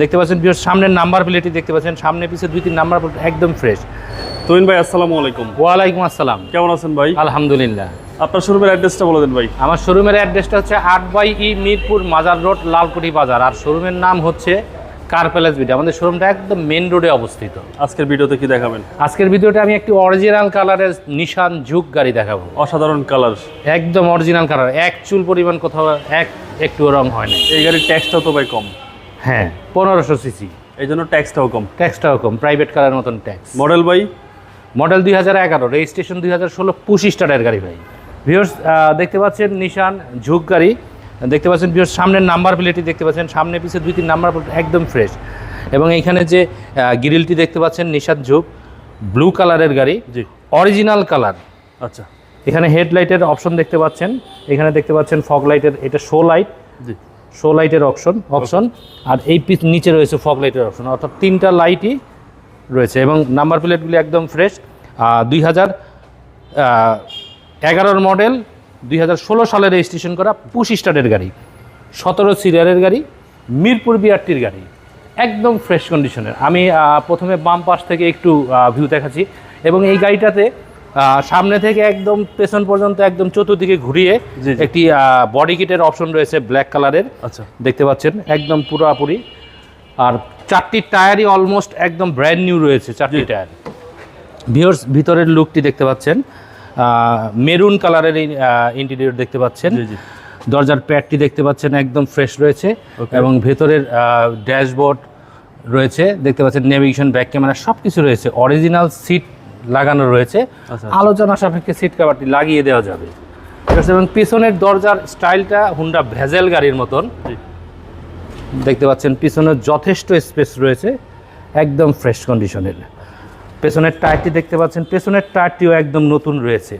দেখতে পাচ্ছেন বিশেষ সামনের নাম্বার প্লেটই দেখতে পাচ্ছেন সামনে পিছে দুই তিন নাম্বার প্লেট একদম ফ্রেশ তুমিন ভাই আসসালামু আলাইকুম। ওয়ালাইকুম আসসালাম। কেমন আছেন ভাই? আলহামদুলিল্লাহ। আপনার শোরুমের অ্যাড্রেসটা বলে দেন ভাই। আমার শোরুমের অ্যাড্রেসটা হচ্ছে আট বাই ই মিরপুর মাজার রোড লালকুটি বাজার। আর শোরুমের নাম হচ্ছে কার প্যালেস ভিডিও আমাদের শোরুমটা একদম মেন রোডে অবস্থিত। আজকের ভিডিওতে কি দেখাবেন? আজকের ভিডিওতে আমি একটি অরিজিনাল কালারের নিশান ঝুঁক গাড়ি দেখাবো। অসাধারণ কালার একদম অরিজিনাল কালার এক চুল পরিমাণ কোথাও এক একটু রং হয় না এই গাড়ির ট্যাক্সটাও তো ভাই কম। হ্যাঁ। পনেরোশো সিসি। এই জন্য ট্যাক্সটাও কম। ট্যাক্সটাও কম প্রাইভেট কারের মতন ট্যাক্স মডেল ভাই? মডেল দুই হাজার এগারো রেজিস্ট্রেশন দুই হাজার ষোলো পঁচিশ স্টারের গাড়ি ভাই। ভিউর্স দেখতে পাচ্ছেন নিশান ঝুঁক গাড়ি দেখতে পাচ্ছেন ভিউর্স সামনের নাম্বার প্লেটই দেখতে পাচ্ছেন সামনে পিছে দুই তিন নাম্বার প্লেট একদম ফ্রেশ এবং এইখানে যে গ্রিলটি দেখতে পাচ্ছেন নিশান ঝুঁক ব্লু কালারের গাড়ি জি। অরিজিনাল কালার আচ্ছা। এখানে হেডলাইটের অপশন দেখতে পাচ্ছেন এখানে দেখতে পাচ্ছেন ফগ লাইটের এটা শো লাইট জি। শো লাইটের অপশন অপশন আর এই পিস নিচে রয়েছে ফগ লাইটের অপশন অর্থাৎ তিনটা লাইটই রয়েছে এবং নাম্বার প্লেটগুলি একদম ফ্রেশ দুই হাজার এগারোর মডেল দুই হাজার ষোলো সালে রেজিস্ট্রেশন করা পুশ স্টারের গাড়ি, সতেরো সিরিয়ারের গাড়ি, মিরপুর বিআরটির গাড়ি, একদম ফ্রেশ কন্ডিশনের আমি প্রথমে বাম পাশ থেকে একটু ভিউ দেখাচ্ছি এবং এই গাড়িটাতে সামনে থেকে একদম পেছন পর্যন্ত একদম চতুর্দিকে ঘুরিয়ে। একটি বডি কিটের অপশন রয়েছে ব্ল্যাক কালারের আচ্ছা। দেখতে পাচ্ছেন একদম পুরোপুরি। আর চারটি টায়ারই অলমোস্ট একদম ব্র্যান্ড নিউ রয়েছে চারটি টায়ার। ভিওর্স ভিতরের লুকটি দেখতে পাচ্ছেন মেরুন কালারের ইন্টেরিয়র দেখতে পাচ্ছেন। দরজার প্যাডটি দেখতে পাচ্ছেন একদম ফ্রেশ রয়েছে। এবং ভেতরের ড্যাশবোর্ড রয়েছে দেখতে পাচ্ছেন নেভিগেশন ব্যাক ক্যামেরা সব কিছু রয়েছে। অরিজিনাল সিট লাগানো রয়েছে। আচ্ছা। আলোচনা সাপেক্ষে সিট কাভারটি লাগিয়ে দেওয়া যাবে। ঠিক আছে এবং পিছনের দরজার স্টাইলটা হুন্ডা ভেজেল গাড়ির মতন। দেখতে পাচ্ছেন পিছনে যথেষ্ট স্পেস রয়েছে একদম ফ্রেশ কন্ডিশনের। পেছনের টায়ারটি দেখতে পাচ্ছেন পেছনের টায়ারটিও একদম নতুন রয়েছে।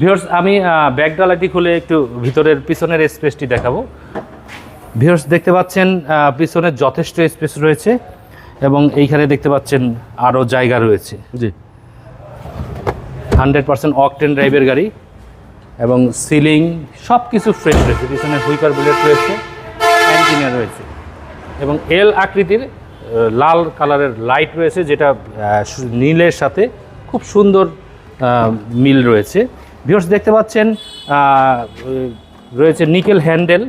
ভিউর্স আমি ব্যাক ডালাটি খুলে একটু ভিতরের পিছনের স্পেসটি দেখাবো। ভিউর্স দেখতে পাচ্ছেন আহ, পিছনে যথেষ্ট স্পেস রয়েছে এবং এইখানে দেখতে পাচ্ছেন আরও জায়গা রয়েছে। জি। হান্ড্রেড পার্সেন্ট অকটেন ড্রাইভের গাড়ি এবং সিলিং সব কিছু ফ্রেশ রয়েছে। পিছনে হুইপার বুলেট রয়েছে অ্যান্টিনা রয়েছে। এবং এল আকৃতির লাল কালারের লাইট রয়েছে যেটা নীলের সাথে খুব সুন্দর মিল রয়েছে। ভিউর্স দেখতে পাচ্ছেন রয়েছে নিকেল হ্যান্ডেল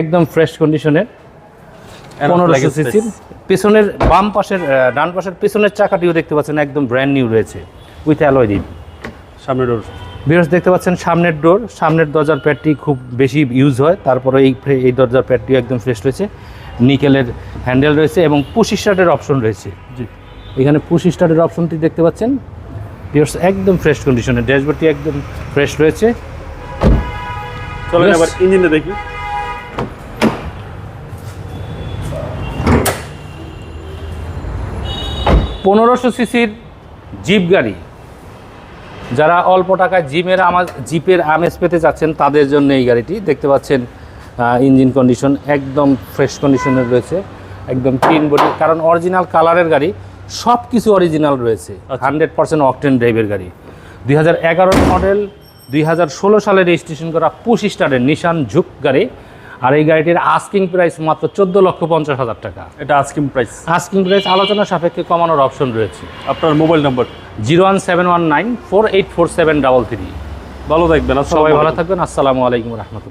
একদম ফ্রেশ কন্ডিশনের পনেরোশো সিসির পেছনের বাম পাশের ডান পাশের পেছনের চাকাটিও দেখতে পাচ্ছেন একদম ব্র্যান্ড নিউ রয়েছে। উইথ অ্যালয় দিন। সামনের ডোর বিরস দেখতে পাচ্ছেন সামনের ডোর সামনের দরজার প্যাডটি খুব বেশি ইউজ হয়। তারপরে এই এই দরজার প্যাডটিও একদম ফ্রেশ রয়েছে। নিকেলের হ্যান্ডেল রয়েছে এবং পুশ স্টার্টের অপশন রয়েছে। জি। এখানে পুশ স্টার্টের অপশনটি দেখতে পাচ্ছেন। বিরস একদম ফ্রেশ কন্ডিশনে ড্যাশবোর্ডটি একদম ফ্রেশ রয়েছে। চলেন ইঞ্জিনটা দেখি। পনেরোশো সিসির জিপ গাড়ি। যারা অল্প টাকায় জিমের আমার জিপের আমেজ পেতে চাচ্ছেন তাদের জন্য এই গাড়িটি দেখতে পাচ্ছেন ইঞ্জিন কন্ডিশন একদম ফ্রেশ কন্ডিশনের রয়েছে একদম ক্লিন বডি কারণ অরিজিনাল কালারের গাড়ি সব কিছু অরিজিনাল রয়েছে। হান্ড্রেড পার্সেন্ট অকটেন ড্রাইভের গাড়ি দুই হাজার এগারো মডেল দুই হাজার ষোলো সালে রেজিস্ট্রেশন করা পুশ স্টারের নিশান ঝুক গাড়ি আর এই গাড়িটির আস্কিং প্রাইস মাত্র চোদ্দ লক্ষ পঞ্চাশ হাজার টাকা। এটা আস্কিং প্রাইস আস্কিং প্রাইস আলোচনা সাপেক্ষে কমানোর অপশন রয়েছে। আপনার mobile number zero one seven one nine four eight four seven double three. ভালো থাকবেন সবাই ভালো থাকবেন আসসালামু আলাইকুম রহমতুল্লাহ।